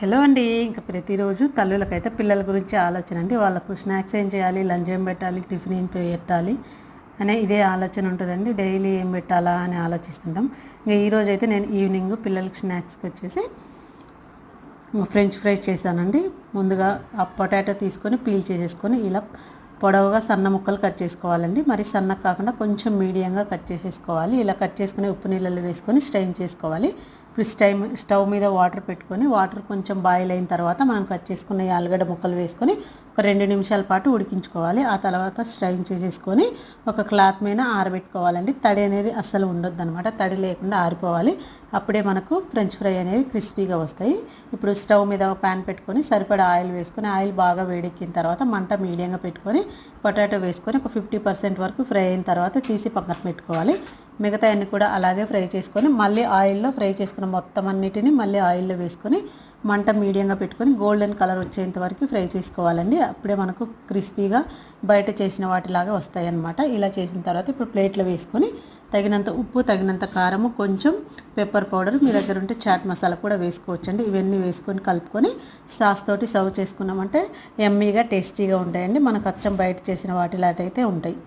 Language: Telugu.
హలో అండి. ఇంకా ప్రతిరోజు తల్లులకైతే పిల్లల గురించి ఆలోచన అండి. వాళ్ళకు స్నాక్స్ ఏం చేయాలి లంచ్ ఏం పెట్టాలి టిఫిన్ ఏం పెట్టాలి అనే ఇదే ఆలోచన ఉంటుందండి. డైలీ ఏం పెట్టాలా అని ఆలోచిస్తుంటాం. ఇంకా ఈరోజు అయితే నేను ఈవినింగ్ పిల్లలకి స్నాక్స్కి వచ్చేసి ఫ్రెంచ్ ఫ్రైస్ చేశానండి. ముందుగా ఆ పొటాటో తీసుకొని పీల్ చేసేసుకొని ఇలా పొడవుగా సన్న ముక్కలు కట్ చేసుకోవాలండి. మరి సన్నగా కాకుండా కొంచెం మీడియంగా కట్ చేసేసుకోవాలి. ఇలా కట్ చేసుకుని ఉప్పు నీళ్ళలో వేసుకొని స్ట్రైన్ చేసుకోవాలి. ఇప్పుడు స్టైమ్ స్టవ్ మీద వాటర్ పెట్టుకొని వాటర్ కొంచెం బాయిల్ అయిన తర్వాత మనం కట్ చేసుకున్న ఆలుగడ్డ ముక్కలు వేసుకొని ఒక రెండు నిమిషాల పాటు ఉడికించుకోవాలి. ఆ తర్వాత స్ట్రైన్ చేసేసుకొని ఒక క్లాత్ మీద ఆరబెట్టుకోవాలండి. తడి అనేది అస్సలు ఉండొద్దు అనమాట తడి లేకుండా ఆరిపోవాలి. అప్పుడే మనకు ఫ్రెంచ్ ఫ్రై అనేవి క్రిస్పీగా వస్తాయి. ఇప్పుడు స్టవ్ మీద ఒక ప్యాన్ పెట్టుకొని సరిపడా ఆయిల్ వేసుకొని ఆయిల్ బాగా వేడెక్కిన తర్వాత మంట మీడియంగా పెట్టుకొని పొటాటో వేసుకొని ఒక ఫిఫ్టీ పర్సెంట్ వరకు ఫ్రై అయిన తర్వాత తీసి పక్కన పెట్టుకోవాలి. మిగతా అన్ని కూడా అలాగే ఫ్రై చేసుకొని మళ్ళీ ఆయిల్లో ఫ్రై చేసుకున్న మొత్తం అన్నిటిని మళ్ళీ ఆయిల్లో వేసుకొని మంట మీడియంగా పెట్టుకొని గోల్డెన్ కలర్ వచ్చేంత వరకు ఫ్రై చేసుకోవాలండి. అప్పుడే మనకు క్రిస్పీగా బయట చేసిన వాటిలాగా వస్తాయి అన్నమాట ఇలా చేసిన తర్వాత ఇప్పుడు ప్లేట్లో వేసుకొని తగినంత ఉప్పు తగినంత కారము కొంచెం పెప్పర్ పౌడర్ మీ దగ్గర ఉంటే చాట్ మసాలా కూడా వేసుకోవచ్చండి. ఇవన్నీ వేసుకొని కలుపుకొని సాస్ తోటి సర్వ్ చేసుకున్నామంటే ఎమ్మీగా టేస్టీగా ఉంటాయండి. మనకు అచ్చం బయట చేసిన వాటిలాగైతే ఉంటాయి.